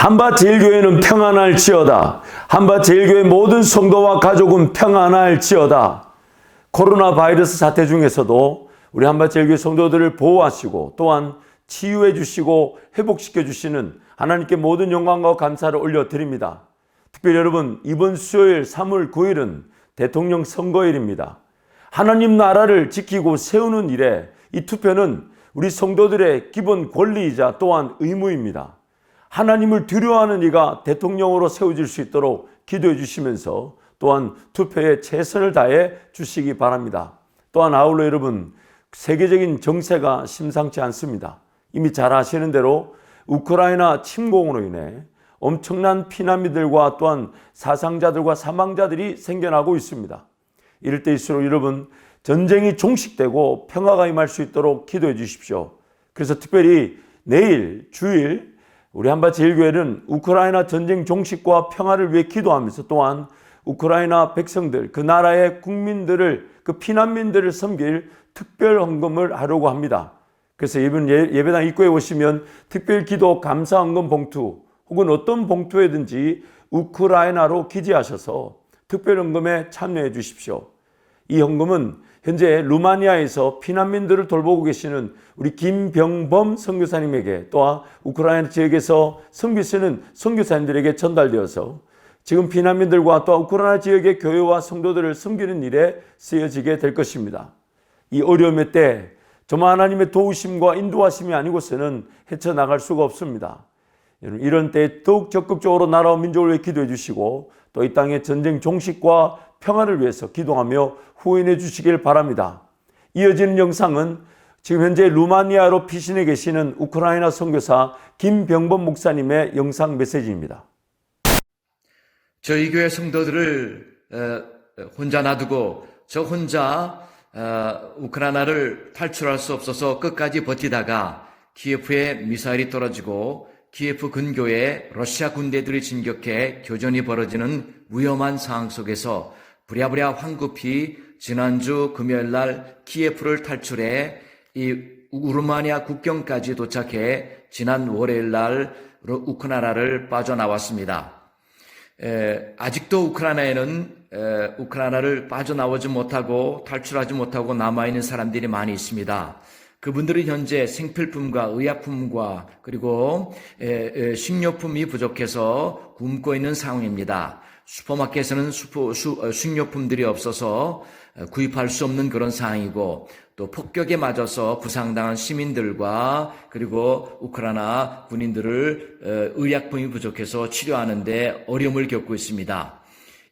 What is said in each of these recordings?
한밭 제일교회는 평안할지어다. 한밭 제일교회 모든 성도와 가족은 평안할지어다. 코로나 바이러스 사태 중에서도 우리 한밭 제일교회 성도들을 보호하시고 또한 치유해 주시고 회복시켜 주시는 하나님께 모든 영광과 감사를 올려드립니다. 특별히 여러분 이번 수요일 3월 9일은 대통령 선거일입니다. 하나님 나라를 지키고 세우는 일에 이 투표는 우리 성도들의 기본 권리이자 또한 의무입니다. 하나님을 두려워하는 이가 대통령으로 세워질 수 있도록 기도해 주시면서 또한 투표에 최선을 다해 주시기 바랍니다. 또한 아울러 여러분 세계적인 정세가 심상치 않습니다. 이미 잘 아시는 대로 우크라이나 침공으로 인해 엄청난 피난민들과 또한 사상자들과 사망자들이 생겨나고 있습니다. 이럴 때일수록 여러분 전쟁이 종식되고 평화가 임할 수 있도록 기도해 주십시오. 그래서 특별히 내일 주일 우리 한밭 제일교회는 우크라이나 전쟁 종식과 평화를 위해 기도하면서 또한 우크라이나 백성들 그 나라의 국민들을 그 피난민들을 섬길 특별 헌금을 하려고 합니다. 그래서 이번 예- 예배당 입구에 오시면 특별 기도 감사 헌금 봉투 혹은 어떤 봉투에든지 우크라이나로 기재하셔서 특별 헌금에 참여해 주십시오. 이 헌금은 현재 루마니아에서 피난민들을 돌보고 계시는 우리 김병범 선교사님에게 또한 우크라이나 지역에서 선교시는 선교사님들에게 전달되어서 지금 피난민들과 또 우크라이나 지역의 교회와 성도들을 섬기는 일에 쓰여지게 될 것입니다. 이 어려움의 때 저만 하나님의 도우심과 인도하심이 아니고서는 헤쳐나갈 수가 없습니다. 이런 때 더욱 적극적으로 나라와 민족을 위해 기도해 주시고 또 이 땅의 전쟁 종식과 평화를 위해서 기도하며 후원해 주시길 바랍니다. 이어지는 영상은 지금 현재 루마니아로 피신해 계시는 우크라이나 선교사 김병범 목사님의 영상 메시지입니다. 저희 교회 성도들을 어, 혼자 놔두고 저 혼자 어, 우크라이나를 탈출할 수 없어서 끝까지 버티다가 키예프에 미사일이 떨어지고 키예프 근교에 러시아 군대들이 진격해 교전이 벌어지는 위험한 상황 속에서 부랴부랴 황급히 지난주 금요일 날 키예프를 탈출해 이 우르마니아 국경까지 도착해 지난 월요일 날 우크라이나를 빠져나왔습니다. 에, 아직도 우크라이나에는 에, 우크라이나를 빠져나오지 못하고 탈출하지 못하고 남아있는 사람들이 많이 있습니다. 그분들은 현재 생필품과 의약품과 그리고 식료품이 부족해서 굶고 있는 상황입니다. 슈퍼마켓에는 수포, 수, 어, 식료품들이 없어서 어, 구입할 수 없는 그런 상황이고 또 폭격에 맞아서 부상당한 시민들과 그리고 우크라이나 군인들을 어, 의약품이 부족해서 치료하는데 어려움을 겪고 있습니다.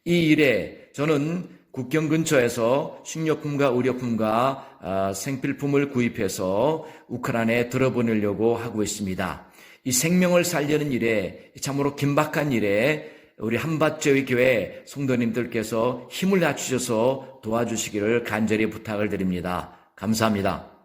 이 일에 저는 국경 근처에서 식료품과 의료품과 아, 생필품을 구입해서 우크라이나에 들어보내려고 하고 있습니다. 이 생명을 살리는 일에 참으로 긴박한 일에 우리 한밭제의 교회 성도님들께서 힘을 낮추셔서 도와주시기를 간절히 부탁을 드립니다. 감사합니다.